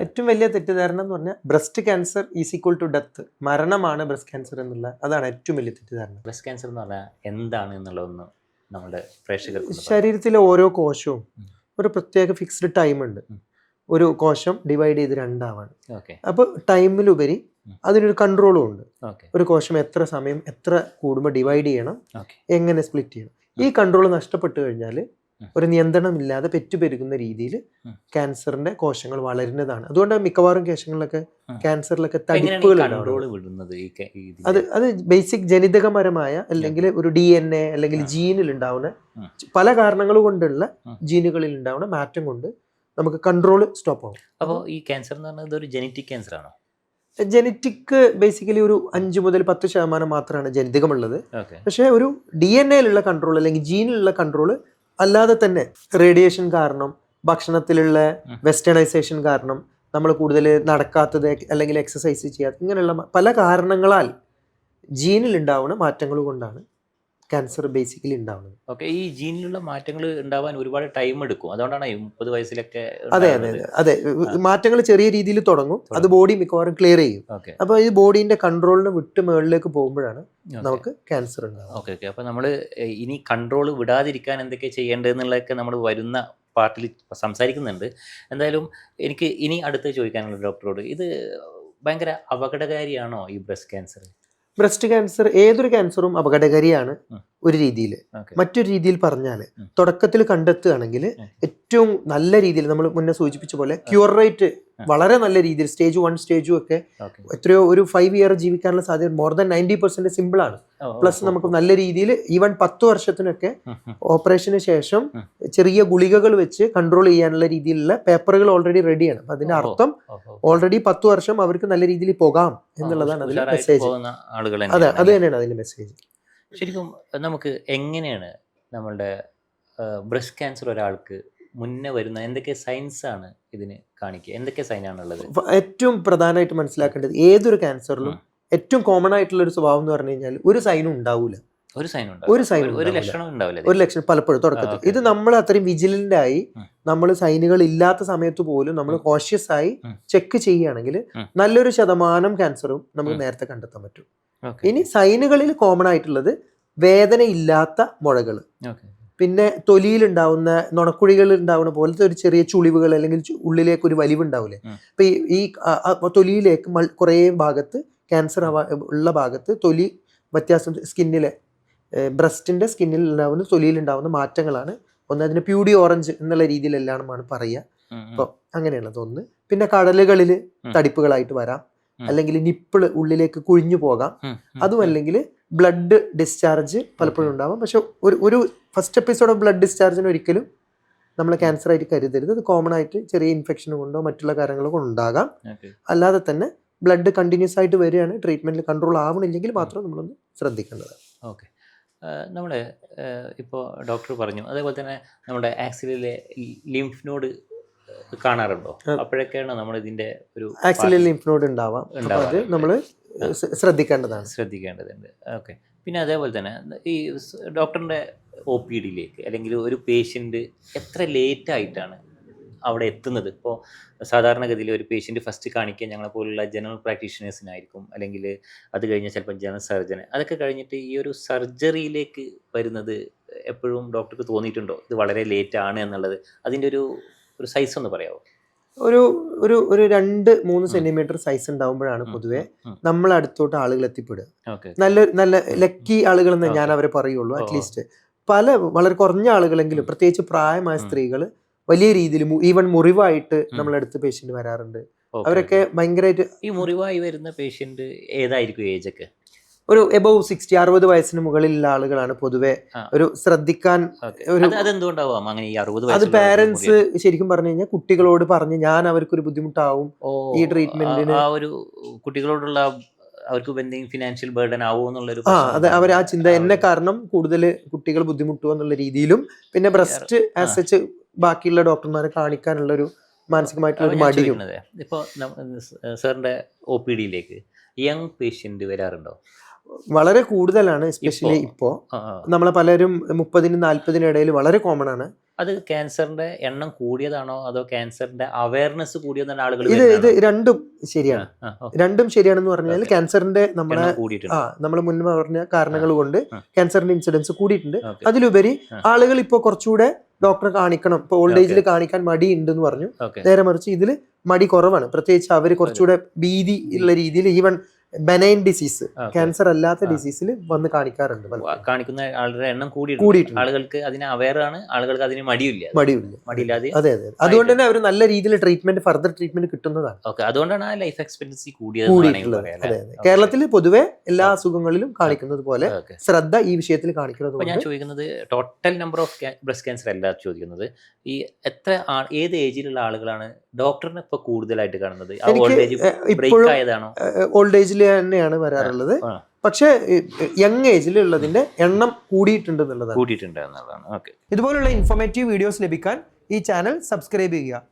ഏറ്റവും വലിയ തെറ്റിദ്ധാരണ എന്ന് പറഞ്ഞാൽ breast cancer is equal to death മരണമാണ് ബ്രസ്റ്റ് ക്യാൻസർ എന്നുള്ള അതാണ് ഏറ്റവും വലിയ തെറ്റിദ്ധാരണ. ബ്രസ്റ്റ് ക്യാൻസർ എന്ന് പറഞ്ഞാൽ എന്താണ് എന്നുള്ളതൊന്ന് നമ്മുടെ പ്രേക്ഷകർ ശരീരത്തിലെ ഓരോ കോശവും ഒരു പ്രത്യേക ഫിക്സ്ഡ് ടൈം ഉണ്ട്. ഒരു കോശം ഡിവൈഡ് ചെയ്ത് രണ്ടാവാണ്. അപ്പോൾ ടൈമിലുപരി. അതിനൊരു കൺട്രോളും ഉണ്ട്. ഒരു കോശം എത്ര സമയം എത്ര കൂടുമ്പോൾ ഡിവൈഡ് ചെയ്യണം എങ്ങനെ സ്പ്ലിറ്റ് ചെയ്യണം. ഈ കൺട്രോൾ നഷ്ടപ്പെട്ടു കഴിഞ്ഞാൽ. ഒരു നിയന്ത്രണമില്ലാതെ പെറ്റുപെരുകുന്ന രീതിയിൽ. ക്യാൻസറിന്റെ കോശങ്ങൾ വളരുന്നതാണ്. അതുകൊണ്ട് മിക്കവാറും കേശങ്ങളിലൊക്കെ. ക്യാൻസറിലൊക്കെ തടിപ്പുകൾ വിടുന്നത് ഈ ക- അത് അത് ബേസിക് ജനിതകപരമായ അല്ലെങ്കിൽ ഒരു ഡി എൻ എ അല്ലെങ്കിൽ. ജീനിൽ ഉണ്ടാവുന്ന പല കാരണങ്ങൾ കൊണ്ടുള്ള ജീനുകളിൽ ഉണ്ടാവുന്ന മാറ്റം കൊണ്ട് നമുക്ക് കൺട്രോൾ സ്റ്റോപ്പ് ആവും. അപ്പോൾ ഈ ക്യാൻസർ എന്ന് പറഞ്ഞത് ഒരു ജനറ്റിക് ക്യാൻസർ ആണോ? ജനറ്റിക് ബേസിക്കലി ഒരു അഞ്ച് മുതൽ പത്ത് ശതമാനം മാത്രമാണ് ജനിതകമുള്ളത്. പക്ഷേ ഒരു ഡി എൻ എയിലുള്ള കൺട്രോൾ അല്ലെങ്കിൽ ജീനിലുള്ള കൺട്രോൾ അല്ലാതെ തന്നെ റേഡിയേഷൻ കാരണം ഭക്ഷണത്തിലുള്ള വെസ്റ്റേണൈസേഷൻ കാരണം നമ്മൾ കൂടുതൽ നടക്കാത്തത് അല്ലെങ്കിൽ എക്സസൈസ് ചെയ്യാത്ത ഇങ്ങനെയുള്ള പല കാരണങ്ങളാൽ ജീനിൽ ഉണ്ടാവുന്ന മാറ്റങ്ങൾ കൊണ്ടാണ് ക്യാൻസർ ബേസിക്കലി ഉണ്ടാവുന്നത്. ഓക്കെ ഈ ജീനിലുള്ള മാറ്റങ്ങൾ ഉണ്ടാവാൻ ഒരുപാട് ടൈം എടുക്കും. അതുകൊണ്ടാണ് ഈ മുപ്പത് വയസ്സിലൊക്കെ അതെ അതെ അതെ. മാറ്റങ്ങൾ ചെറിയ രീതിയിൽ തുടങ്ങും. അത് ബോഡി മിക്കവാറും ക്ലിയർ ചെയ്യും. അപ്പൊ അപ്പോൾ ഈ ബോഡിന്റെ കൺട്രോളിന് വിട്ട് മുകളിലേക്ക് പോകുമ്പോഴാണ് നമുക്ക് ക്യാൻസർ ഉണ്ടാവും ഓക്കെ ഓക്കെ. അപ്പോൾ നമ്മൾ ഇനി കൺട്രോൾ വിടാതിരിക്കാൻ എന്തൊക്കെ ചെയ്യേണ്ടതെന്നുള്ളതൊക്കെ നമ്മൾ വരുന്ന പാർട്ടിൽ സംസാരിക്കുന്നുണ്ട്. എന്തായാലും എനിക്ക് ഇനി അടുത്ത് ചോദിക്കാനുള്ള ഡോക്ടറോട് ഇത് ഭയങ്കര അപകടകാരിയാണോ ഈ ബ്രസ്റ്റ് ക്യാൻസർ ബ്രസ്റ്റ് ക്യാൻസർ ഏതൊരു ക്യാൻസറും അപകടകാരിയാണ് ഒരു രീതിയിൽ. മറ്റൊരു രീതിയിൽ പറഞ്ഞാൽ തുടക്കത്തിൽ കണ്ടെത്തുകയാണെങ്കിൽ ഏറ്റവും നല്ല രീതിയിൽ നമ്മൾ മുന്നേ സൂചിപ്പിച്ച പോലെ ക്യൂർ റേറ്റ്. വളരെ നല്ല രീതിയിൽ സ്റ്റേജ് വൺ സ്റ്റേജും ഒക്കെ എത്രയോ ഒരു ഫൈവ് ഇയർ ജീവിക്കാനുള്ള സാധ്യത more than ninety percent simple ആണ്. പ്ലസ് നമുക്ക് നല്ല രീതിയിൽ ഈവൻ പത്ത് വർഷത്തിനൊക്കെ ഓപ്പറേഷന് ശേഷം ചെറിയ ഗുളികകൾ വെച്ച് കൺട്രോൾ ചെയ്യാനുള്ള രീതിയിലുള്ള പേപ്പറുകൾ ഓൾറെഡി റെഡിയാണ് അപ്പൊ അതിന്റെ അർത്ഥം ഓൾറെഡി പത്ത് വർഷം അവർക്ക് നല്ല രീതിയിൽ പോകാം എന്നുള്ളതാണ് അതിന്റെ മെസ്സേജ് അതെ അത് തന്നെയാണ് തന്നെയാണ് അതിന്റെ മെസ്സേജ് ശരിക്കും നമുക്ക് എങ്ങനെയാണ് നമ്മളുടെ ബ്രസ്റ്റ് ക്യാൻസർ ഒരാൾക്ക് മുന്നേ വരുന്ന എന്തൊക്കെ സൈൻസ് ആണ് ഇതിന് കാണിക്കുക? എന്തൊക്കെ സൈനാണുള്ളത് ഉള്ളത്? ഏറ്റവും പ്രധാനമായിട്ട് മനസ്സിലാക്കേണ്ടത് ഏതൊരു ക്യാൻസറിലും ഏറ്റവും കോമൺ ആയിട്ടുള്ള ഒരു സ്വഭാവം എന്ന് പറഞ്ഞു കഴിഞ്ഞാൽ ഒരു സൈനും ഉണ്ടാവില്ല ഒരു സൈൻ ഒരു സൈൻ ഒരു ലക്ഷണം ഉണ്ടാവില്ല ഒരു ലക്ഷണം പലപ്പോഴും തുടക്കത്തിൽ. ഇത് നമ്മൾ അത്രയും വിജിലന്റ് ആയി നമ്മൾ സൈനുകൾ ഇല്ലാത്ത സമയത്ത് പോലും നമ്മൾ കോഷ്യസ് ആയി ചെക്ക് ചെയ്യുകയാണെങ്കിൽ നല്ലൊരു ശതമാനം ക്യാൻസറും നമുക്ക് നേരത്തെ കണ്ടെത്താൻ പറ്റും. ഇനി സൈനുകളിൽ കോമൺ ആയിട്ടുള്ളത് വേദനയില്ലാത്ത മുഴകൾ പിന്നെ തൊലിയിൽ ഉണ്ടാവുന്ന നുണക്കുഴികൾ ഉണ്ടാവുന്ന പോലത്തെ ഒരു ചെറിയ ചുളിവുകൾ അല്ലെങ്കിൽ ഉള്ളിലേക്ക് ഒരു വലിവ് ഉണ്ടാവില്ലേ അപ്പൊ ഈ തൊലിയിലേക്ക് കുറേ ഭാഗത്ത് ക്യാൻസർ ഉള്ള ഭാഗത്ത് തൊലി വ്യത്യാസം സ്കിന്നിലെ ബ്രസ്റ്റിന്റെ സ്കിന്നിൽ ഉണ്ടാവുന്ന തൊലിയിൽ ഉണ്ടാവുന്ന മാറ്റങ്ങളാണ്. ഒന്ന് അതിന് പ്യൂഡി ഓറഞ്ച് എന്നുള്ള രീതിയിലെല്ലാമാണ് പറയുക. അപ്പോൾ അങ്ങനെയുള്ളത് ഒന്ന്. പിന്നെ കടലുകളിൽ തടിപ്പുകളായിട്ട് വരാം. അല്ലെങ്കിൽ നിപ്പിൾ ഉള്ളിലേക്ക് കുഴിഞ്ഞു പോകാം. അതും അല്ലെങ്കിൽ ബ്ലഡ് ഡിസ്ചാർജ് പലപ്പോഴും. ഉണ്ടാവാം. പക്ഷെ ഒരു ഒരു ഫസ്റ്റ് എപ്പിസോഡ് ഓഫ് ബ്ലഡ് ഡിസ്ചാർജിന് ഒരിക്കലും നമ്മൾ ക്യാൻസർ ആയിട്ട് കരുതരുത്. അത് കോമൺ ആയിട്ട് ചെറിയ ഇൻഫെക്ഷൻ കൊണ്ടോ മറ്റുള്ള കാര്യങ്ങളോ കൊണ്ടോ ഉണ്ടാകാം. അല്ലാതെ തന്നെ ബ്ലഡ് കണ്ടിന്യൂസ് ആയിട്ട് വരികയാണ്. ട്രീറ്റ്മെന്റിൽ കൺട്രോൾ ആവണില്ലെങ്കിൽ മാത്രം നമ്മളൊന്ന് ശ്രദ്ധിക്കേണ്ടത്. ഓക്കെ. നമ്മൾ ഇപ്പോൾ ഡോക്ടർ പറഞ്ഞു. അതേപോലെ തന്നെ നമ്മുടെ ആക്സിലിലെ ലിംഫ് നോഡ് കാണാറുണ്ടോ. അപ്പോഴൊക്കെയാണ് നമ്മൾ ഇതിന്റെ ഒരു ആക്സിലെ ലിംഫ് നോഡ് ഉണ്ടാവാം. അത് നമ്മൾ ശ്രദ്ധിക്കേണ്ടതാണ്. ശ്രദ്ധിക്കേണ്ടതുണ്ട്. ഓക്കെ. പിന്നെ അതേപോലെ തന്നെ ഈ ഡോക്ടറിന്റെ ഒ പി ഡിയിലേക്ക് അല്ലെങ്കിൽ ഒരു പേഷ്യന്റ് എത്ര ലേറ്റ് ആയിട്ടാണ് അവിടെ എത്തുന്നത്? ഇപ്പോൾ സാധാരണഗതിയിൽ ഒരു പേഷ്യന്റ് ഫസ്റ്റ് കാണിക്കുക ഞങ്ങളെ പോലുള്ള ജനറൽ പ്രാക്ടീഷണേഴ്സിനായിരിക്കും അല്ലെങ്കിൽ അത് കഴിഞ്ഞാൽ ചിലപ്പോൾ ജനറൽ സർജന് അതൊക്കെ കഴിഞ്ഞിട്ട് ഈ ഒരു സർജറിയിലേക്ക് വരുന്നത് എപ്പോഴും ഡോക്ടർക്ക് തോന്നിയിട്ടുണ്ടോ? ഇത് വളരെ ലേറ്റ് ആണ് എന്നുള്ളത്. അതിന്റെ ഒരു ഒരു സൈസ് ഒന്ന് പറയാമോ ഒരു ഒരു ഒരു രണ്ട് മൂന്ന് സെന്റിമീറ്റർ സൈസ് ഉണ്ടാവുമ്പോഴാണ് പൊതുവെ നമ്മൾ അടുത്തോട്ട് ആളുകൾ എത്തിപ്പെടുക. നല്ല നല്ല ലക്കി ആളുകൾ എന്ന് ഞാൻ അവരെ പറയുള്ളൂ. അറ്റ്ലീസ്റ്റ് പല വളരെ കുറഞ്ഞ ആളുകളെങ്കിലും പ്രത്യേകിച്ച് പ്രായമായ. സ്ത്രീകൾ വലിയ രീതിയിൽ ഈവൻ മുറിവായിട്ട് നമ്മളടുത്ത് പേഷ്യന്റ് വരാറുണ്ട്. അവരൊക്കെ ഭയങ്കരമായിട്ട് ഈ മുറിവായി വരുന്ന പേഷ്യന്റ് ഏതായിരിക്കും ഏജൊക്കെ ഒരു എബവ് സിക്സ്റ്റി അറുപത് വയസ്സിന് മുകളിലുള്ള ആളുകളാണ് പൊതുവെ ഒരു ശ്രദ്ധിക്കാൻ ഒരു അതെന്തുകൊണ്ടാവാം അങ്ങനെ ഈ അറുപത് അത് പാരന്റ്സ് ശരിക്കും പറഞ്ഞു കഴിഞ്ഞാൽ കുട്ടികളോട് പറഞ്ഞ് ഞാൻ അവർക്കൊരു ബുദ്ധിമുട്ടാവും ഈ ആ ഒരു കുട്ടികളോടുള്ള അവർക്ക് എന്തെങ്കിലും ഫിനാൻഷ്യൽ ബേർഡൻ ആവുമോ എന്നുള്ളൊരു ആ അതെ അവർ ആ ചിന്ത എന്നെ കാരണം കൂടുതൽ കുട്ടികൾ ബുദ്ധിമുട്ടുക എന്നുള്ള രീതിയിലും പിന്നെ ബ്രസ്റ്റ്. ആസ് സച്ച് ബാക്കിയുള്ള ഡോക്ടർമാരെ കാണിക്കാനുള്ള ഒരു മാനസികമായിട്ടുള്ള ഒരു മടിയും. ഇപ്പോൾ സാറിന്റെ ഒ പി ഡിയിലേക്ക് യങ് പേഷ്യന്റ് വരാറുണ്ടോ? വളരെ കൂടുതലാണ് എസ്പെഷ്യലി ഇപ്പോ? നമ്മളെ പലരും മുപ്പതിനും നാല്പതിനും ഇടയിൽ വളരെ കോമൺ ആണ്. അത് ക്യാൻസറിന്റെ എണ്ണം കൂടിയതാണോ അതോ ക്യാൻസറിന്റെ അവയർനെസ് കൂടിയതാണ് ആളുകൾ ഇത് ഇത് രണ്ടും ശരിയാണ്. രണ്ടും ശരിയാണെന്ന് പറഞ്ഞാൽ. ക്യാൻസറിന്റെ നമ്മുടെ ആ നമ്മൾ മുന്നേ പറഞ്ഞ കാരണങ്ങൾ കൊണ്ട്. ക്യാൻസറിന്റെ ഇൻസിഡൻസ് കൂടിയിട്ടുണ്ട്. അതിലുപരി ആളുകൾ ഇപ്പോൾ കുറച്ചുകൂടെ ഡോക്ടറെ കാണിക്കണം. ഇപ്പൊ ഓൾഡ് ഏജിൽ കാണിക്കാൻ മടി ഉണ്ട് എന്ന് പറഞ്ഞു നേരെ മറിച്ച് ഇതിൽ മടി കുറവാണ്. പ്രത്യേകിച്ച് അവർ കുറച്ചുകൂടെ ഭീതി ഉള്ള രീതിയിൽ ഈവൻ ബെനൈൻ ഡിസീസ് ക്യാൻസർ അല്ലാത്ത. ഡിസീസിൽ വന്ന് കാണിക്കാറുണ്ട് കാണിക്കുന്ന ആളുടെ എണ്ണം കൂടിയിട്ടുണ്ട്. കൂടിയിട്ടുണ്ട്. ആളുകൾക്ക് അതിന് അവയർ ആണ് ആളുകൾക്ക് അതിന് മടിയില്ല മടിയില്ല മടിയില്ലാതെ അതെ അതെ. അതുകൊണ്ട് തന്നെ അവർ നല്ല രീതിയിൽ ട്രീറ്റ്മെന്റ് ഫർദർ ട്രീറ്റ്മെന്റ് കിട്ടുന്നതാണ്. ഓക്കെ. അതുകൊണ്ടാണ് ആ ലൈഫ് എക്സ്പെക്ടൻസി കൂടിയത് അതെ കേരളത്തിൽ പൊതുവെ എല്ലാ. അസുഖങ്ങളിലും കാണിക്കുന്നത് പോലെ ശ്രദ്ധ ഈ വിഷയത്തിൽ കാണിക്കുന്നത് ഞാൻ ചോദിക്കുന്നത് total number of breast cancer അല്ല ചോദിക്കുന്നത്. ഈ എത്ര ഏത് ഏജിലുള്ള ആളുകളാണ് ഡോക്ടറിനെ ഇപ്പൊ കൂടുതലായിട്ട് കാണുന്നത്? ബ്രേക്ക് ആയതാണോ? ഓൾഡ് ഏജിൽ തന്നെയാണ് വരാറുള്ളത്. പക്ഷെ യങ് ഏജിൽ ഉള്ളതിന്റെ എണ്ണം കൂടിയിട്ടുണ്ട് എന്നുള്ളതാണ്. കൂടിയിട്ടുണ്ട് എന്നുള്ളതാണ്. ഓക്കെ. ഇതുപോലുള്ള ഇൻഫോർമേറ്റീവ് വീഡിയോസ് ലഭിക്കാൻ ഈ ചാനൽ സബ്സ്ക്രൈബ് ചെയ്യുക.